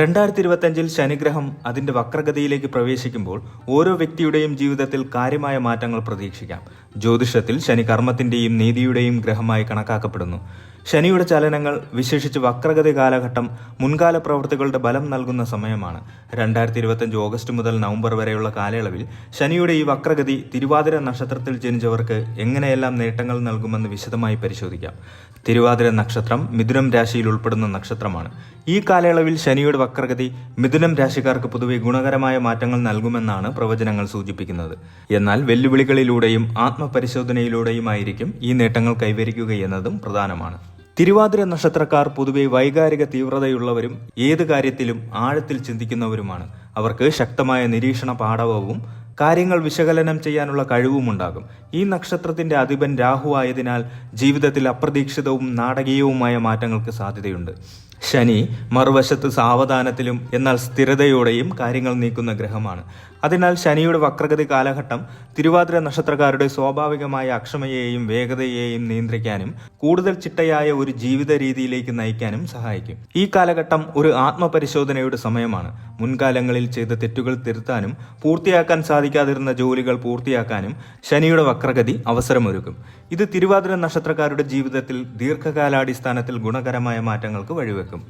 രണ്ടായിരത്തി ഇരുപത്തഞ്ചിൽ ശനിഗ്രഹം അതിന്റെ വക്രഗതിയിലേക്ക് പ്രവേശിക്കുമ്പോൾ ഓരോ വ്യക്തിയുടെയും ജീവിതത്തിൽ കാര്യമായ മാറ്റങ്ങൾ പ്രതീക്ഷിക്കാം. ജ്യോതിഷത്തിൽ ശനി കർമ്മത്തിന്റെയും നീതിയുടെയും ഗ്രഹമായി കണക്കാക്കപ്പെടുന്നു. ശനിയുടെ ചലനങ്ങൾ വിശേഷിച്ച് വക്രഗതി കാലഘട്ടം മുൻകാല പ്രവൃത്തികളുടെ ബലം നൽകുന്ന സമയമാണ്. രണ്ടായിരത്തി ഇരുപത്തഞ്ച് ഓഗസ്റ്റ് മുതൽ നവംബർ വരെയുള്ള കാലയളവിൽ ശനിയുടെ ഈ വക്രഗതി തിരുവാതിര നക്ഷത്രത്തിൽ ജനിച്ചവർക്ക് എങ്ങനെയെല്ലാം നേട്ടങ്ങൾ നൽകുമെന്ന് വിശദമായി പരിശോധിക്കാം. തിരുവാതിര നക്ഷത്രം മിഥുനം രാശിയിൽ ഉൾപ്പെടുന്ന നക്ഷത്രമാണ്. ഈ കാലയളവിൽ ശനിയുടെ വക്രഗതി മിഥുനം രാശിക്കാർക്ക് പൊതുവെ ഗുണകരമായ മാറ്റങ്ങൾ നൽകുമെന്നാണ് പ്രവചനങ്ങൾ സൂചിപ്പിക്കുന്നത്. എന്നാൽ വെല്ലുവിളികളിലൂടെയും ആത്മപരിശോധനയിലൂടെയുമായിരിക്കും ഈ നേട്ടങ്ങൾ കൈവരിക്കുകയെന്നതും പ്രധാനമാണ്. തിരുവാതിര നക്ഷത്രക്കാർ പൊതുവെ വൈകാരിക തീവ്രതയുള്ളവരും ഏത് കാര്യത്തിലും ആഴത്തിൽ ചിന്തിക്കുന്നവരുമാണ്. അവർക്ക് ശക്തമായ നിരീക്ഷണ പാഠവവും കാര്യങ്ങൾ വിശകലനം ചെയ്യാനുള്ള കഴിവുമുണ്ടാകും ഈ നക്ഷത്രത്തിന്റെ അധിപൻ രാഹു ആയതിനാൽ ജീവിതത്തിൽ അപ്രതീക്ഷിതവും നാടകീയവുമായ മാറ്റങ്ങൾക്ക് സാധ്യതയുണ്ട്. ശനി മറുവശത്ത് സാവധാനത്തിലും എന്നാൽ സ്ഥിരതയോടെയും കാര്യങ്ങൾ നീക്കുന്ന ഗ്രഹമാണ്. അതിനാൽ ശനിയുടെ വക്രഗതി കാലഘട്ടം തിരുവാതിര നക്ഷത്രക്കാരുടെ സ്വാഭാവികമായ അക്ഷമയെയും വേഗതയെയും നിയന്ത്രിക്കാനും കൂടുതൽ ചിട്ടയായ ഒരു ജീവിത രീതിയിലേക്ക് നയിക്കാനും സഹായിക്കും. ഈ കാലഘട്ടം ഒരു ആത്മപരിശോധനയുടെ സമയമാണ്. മുൻകാലങ്ങളിൽ ചെയ്ത തെറ്റുകൾ തിരുത്താനും പൂർത്തിയാക്കാൻ സാധിക്കാതിരുന്ന ജോലികൾ പൂർത്തിയാക്കാനും ശനിയുടെ വക്രഗതി അവസരമൊരുക്കും. ഇത് തിരുവാതിര നക്ഷത്രക്കാരുടെ ജീവിതത്തിൽ ദീർഘകാലാടിസ്ഥാനത്തിൽ ഗുണകരമായ മാറ്റങ്ങൾക്ക് വഴിവെക്കും.